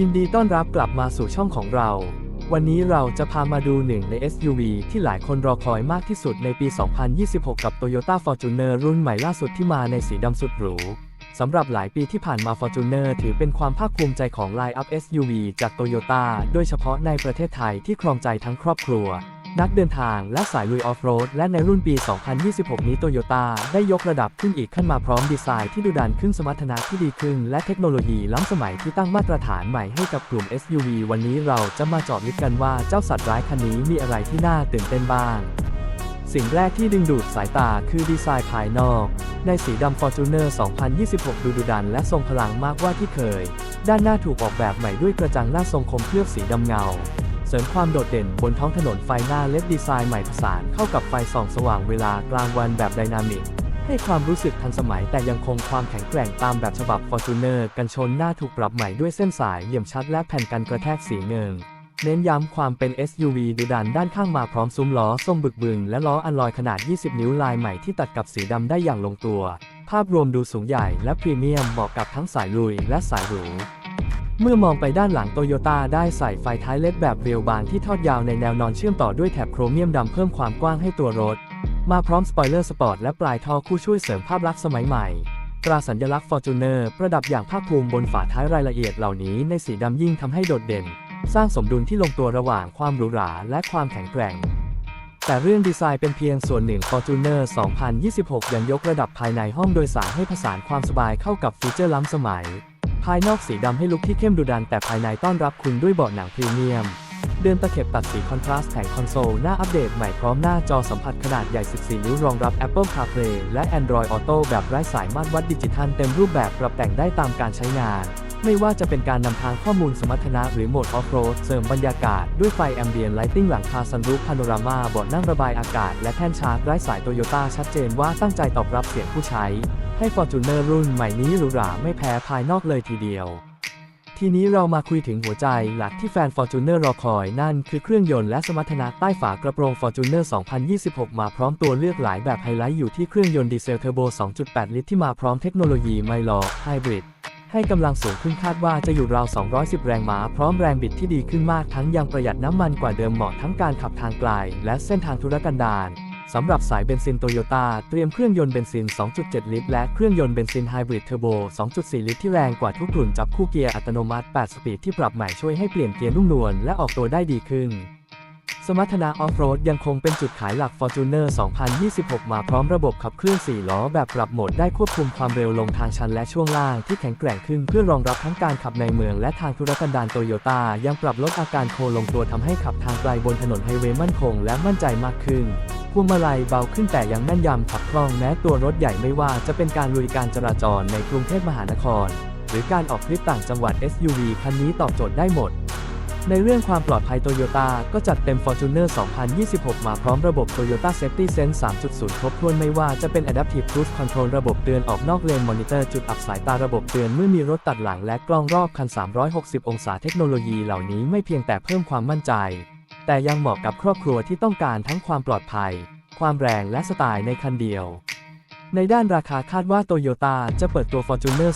ยินดีต้อนรับกลับมาสู่ช่องของเรา วันนี้เราจะพามาดูหนึ่งใน SUV ที่หลายคนรอคอยมากที่สุดในปี 2026 กับ Toyota Fortuner รุ่นใหม่ล่าสุดที่มาในสีดำสุดหรูสำหรับหลายปีที่ผ่านมา Fortuner ถือเป็นความภาคภูมิใจของ Line-up SUV จาก Toyota โดยเฉพาะในประเทศไทยที่ครองใจทั้งครอบครัว นักเดินทางและสายลุยออฟโรดและในรุ่นปี 2026 นี้โตโยต้าได้ยกระดับขึ้นอีกขั้นมาพร้อมดีไซน์ที่ดูดันขึ้นสมรรถนะที่ดีขึ้น และเทคโนโลยีล้ำสมัยที่ตั้งมาตรฐานใหม่ให้กับกลุ่ม SUV วันนี้เราจะมาเจาะลึกกันว่าเจ้าสัตว์ร้ายคันนี้มีอะไรที่น่าตื่นเต้นบ้าง สิ่งแรกที่ดึงดูดสายตาคือดีไซน์ภายนอก ในสีดำ Fortuner 2026 ดูดุดันและทรงพลังมากกว่าที่เคย ด้านหน้าถูกออกแบบใหม่ด้วยกระจังหน้าทรงคมเคลือบสีดำเงา เสริมความโดดเด่นบนท้องถนนไฟหน้าเล็ดดีไซน์ใหม่ผสานเข้ากับไฟส่องสว่างเวลากลางวันแบบไดนามิก ให้ความรู้สึกทันสมัยแต่ยังคงความแข็งแกร่งตามแบบฉบับ Fortuner กันชนหน้าถูกปรับใหม่ด้วยเส้นสายเหลี่ยมชัดและแผ่นกันกระแทกสีเงินเน้นย้ำความเป็น SUV ดูดันด้านข้างมาพร้อมซุ้มล้อทรงบึกบึนและล้ออันลอยขนาด 20 นิ้วลายใหม่ที่ตัดกับสีดำได้อย่างลงตัว ภาพรวมดูสูงใหญ่และพรีเมียมเหมาะกับทั้งสายลุยและสายหรู เมื่อมองไปด้านหลังโตโยต้าได้ใส่ไฟท้ายเล็ดแบบเรียวบานที่ทอดยาวในแนวนอนเชื่อมต่อด้วยแถบโครเมียมดำเพิ่มความกว้างให้ตัวรถ มาพร้อมสปอยเลอร์สปอร์ตและปลายท่อคู่ช่วยเสริมภาพลักษณ์สมัยใหม่ตราสัญลักษณ์ Fortuner ประดับอย่างภาคภูมิบนฝาท้ายรายละเอียดเหล่านี้ในสีดำยิ่งทำให้โดดเด่น สร้างสมดุลที่ลงตัวระหว่างความหรูหราและความแข็งแกร่ง แต่เรื่องดีไซน์เป็นเพียงส่วนหนึ่ง Fortuner 2026 ยังยกระดับภายในห้องโดยสารให้ผสานความสบายเข้ากับฟีเจอร์ล้ำสมัย ภายนอกสีดำให้ลุคที่เข้มดุดันแต่ภายในต้อนรับคุณด้วยเบาะหนังพรีเมียม เดินตะเข็บตัดสีคอนทราสต์แผงคอนโซล หน้าอัปเดตใหม่พร้อมหน้าจอสัมผัสขนาดใหญ่ 14 นิ้วรองรับ Apple CarPlay และ Android Auto แบบไร้สายมาตรวัดดิจิทัลเต็มรูปแบบปรับแต่งได้ตามการใช้งาน ไม่ว่าจะเป็นการนำทางข้อมูลสมรรถนะหรือโหมดออฟโรดเสริมบรรยากาศด้วยไฟแอมเบียนไลติ้งหลังคาซันรูฟพาโนรามาเบาะนั่งระบายอากาศ และแท่นชาร์จไร้สายโตโยต้าชัดเจนว่าตั้งใจตอบรับเสียงผู้ใช้ ให้ Fortuner รุ่นใหม่นี้หรูหราไม่แพ้ภายนอกเลยทีเดียวทีนี้เรามาคุยถึงหัวใจหลักที่แฟน Fortuner รอคอย นั่นคือเครื่องยนต์และสมรรถนะใต้ฝากระโปรง Fortuner 2026 มาพร้อมตัวเลือกหลายแบบไฮไลท์อยู่ที่เครื่องยนต์ดีเซลเทอร์โบ 2.8 ลิตรที่มาพร้อมเทคโนโลยีไมลอไฮบริด ให้กำลังสูงขึ้นคาดว่าจะอยู่ราว 210 แรงม้าพร้อมแรงบิดที่ดีขึ้นมากทั้งยังประหยัดน้ำมันกว่าเดิมเหมาะทั้งการขับทางไกลและเส้นทางธุรกันดารสำหรับสายเบนซินโตโยต้าเตรียมเครื่องยนต์เบนซิน 2.7 ลิตร และเครื่องยนต์เบนซินไฮบริดเทอร์โบ 2.4 ลิตรที่แรงกว่าทุกรุ่นจับคู่เกียร์อัตโนมัติ 8 สปีดที่ปรับใหม่ช่วยให้เปลี่ยนเกียร์นุ่มนวลและออกตัวได้ดีขึ้น สมรรถนะออฟโรดยังคงเป็นจุดขายหลัก Fortuner 2026 มาพร้อมระบบขับเคลื่อน 4 ล้อแบบปรับโหมดได้ควบคุมความเร็วลงทางชันและช่วงล่างที่แข็งแกร่งขึ้นเพื่อรองรับทั้งการขับในเมืองและทางธุรกันดารโตโยต้ายังปรับลดอาการโคลงตัวทำให้ขับทางไกลบนถนนไฮเวย์มั่นคงและมั่นใจมากขึ้นพวงมาลัยเบาขึ้นแต่ยังแม่นยำขับคล่องแม้ตัวรถใหญ่ไม่ว่าจะเป็นการลุยการจราจรในกรุงเทพมหานคร หรือการออกทริปต่างจังหวัด SUV คันนี้ตอบโจทย์ได้หมด ในเรื่องความปลอดภัยโตโยต้าก็จัดเต็ม Fortuner 2026 มาพร้อมระบบ Toyota Safety Sense 3.0 ครบถ้วนไม่ว่าจะเป็น Adaptive Cruise Control ระบบเตือนออกนอกเลนมอนิเตอร์จุดอับสายตาระบบเตือนเมื่อมีรถตัดหลังและกล้องรอบคัน 360 องศาเทคโนโลยีเหล่านี้ไม่เพียงแต่เพิ่มความมั่นใจ แต่ยังเหมาะกับครอบครัวที่ต้องการทั้งความปลอดภัย ความแรงและสไตล์ในคันเดียว ในด้านราคาคาดว่าโตโยต้าจะเปิดตัว Fortuner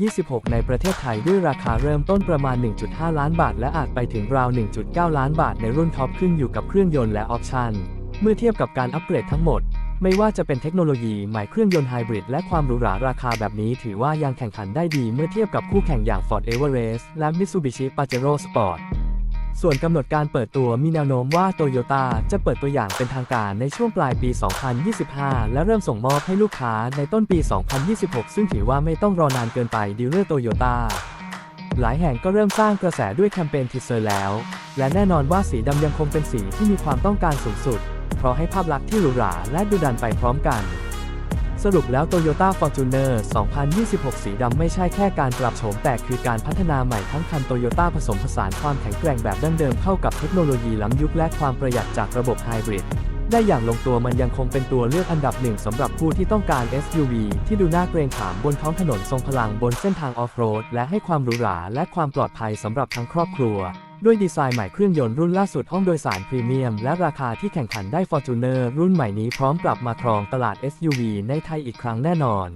2026 ในประเทศไทยด้วยราคาเริ่มต้นประมาณ 1.5 ล้านบาท และอาจไปถึงราว 1.9 ล้านบาทในรุ่นท็อปขึ้นอยู่กับเครื่องยนต์และออปชัน เมื่อเทียบกับการอัปเกรดทั้งหมด ไม่ว่าจะเป็นเทคโนโลยีใหม่เครื่องยนต์ไฮบริดและความหรูหราราคาแบบนี้ถือว่ายังแข่งขันได้ดีเมื่อเทียบกับคู่แข่งอย่าง Ford Everest และ Mitsubishi Pajero Sport ส่วนกำหนดการเปิดตัวมีแนวโน้มว่าโตโยต้าจะเปิดตัวอย่างเป็นทางการในช่วงปลายปี 2025 และเริ่มส่งมอบให้ลูกค้าในต้นปี 2026 ซึ่งถือว่าไม่ต้องรอนานเกินไปดีลเลอร์โตโยต้าหลายแห่งก็เริ่มสร้างกระแสด้วยแคมเปญทีเซอร์แล้ว และแน่นอนว่าสีดำยังคงเป็นสีที่มีความต้องการสูงสุด เพราะให้ภาพลักษณ์ที่หรูหราและดูดันไปพร้อมกัน สรุปแล้ว Toyota Fortuner 2026 สีดำไม่ใช่แค่การปรับโฉมแต่คือการพัฒนาใหม่ทั้งคัน Toyota ผสมผสานความแข็งแกร่งแบบดั้งเดิมเข้ากับเทคโนโลยีล้ำยุคและความประหยัดจากระบบไฮบริดได้อย่างลงตัวมันยังคงเป็นตัวเลือกอันดับหนึ่งสำหรับผู้ที่ต้องการ SUV ที่ดูน่าเกรงขามบนท้องถนนทรงพลังบนเส้นทางออฟโรดและให้ความหรูหราและความปลอดภัยสำหรับทั้งครอบครัว ด้วยดีไซน์ใหม่เครื่องยนต์รุ่นล่าสุดห้องโดยสารพรีเมียม และราคาที่แข่งขันได้ Fortuner รุ่นใหม่นี้พร้อมกลับมาครองตลาด SUV ในไทยอีกครั้งแน่นอน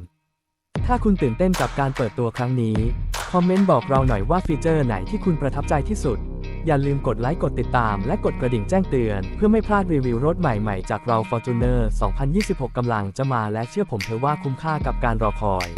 ถ้าคุณตื่นเต้นกับการเปิดตัวครั้งนี้ คอมเมนต์บอกเราหน่อยว่าฟีเจอร์ไหนที่คุณประทับใจที่สุด อย่าลืมกดไลค์กดติดตาม และกดกระดิ่งแจ้งเตือน เพื่อไม่พลาดรีวิวรถใหม่ๆ จากเรา Fortuner 2026กำลังจะมาและเชื่อผมเถอะว่าคุ้มค่ากับการรอคอย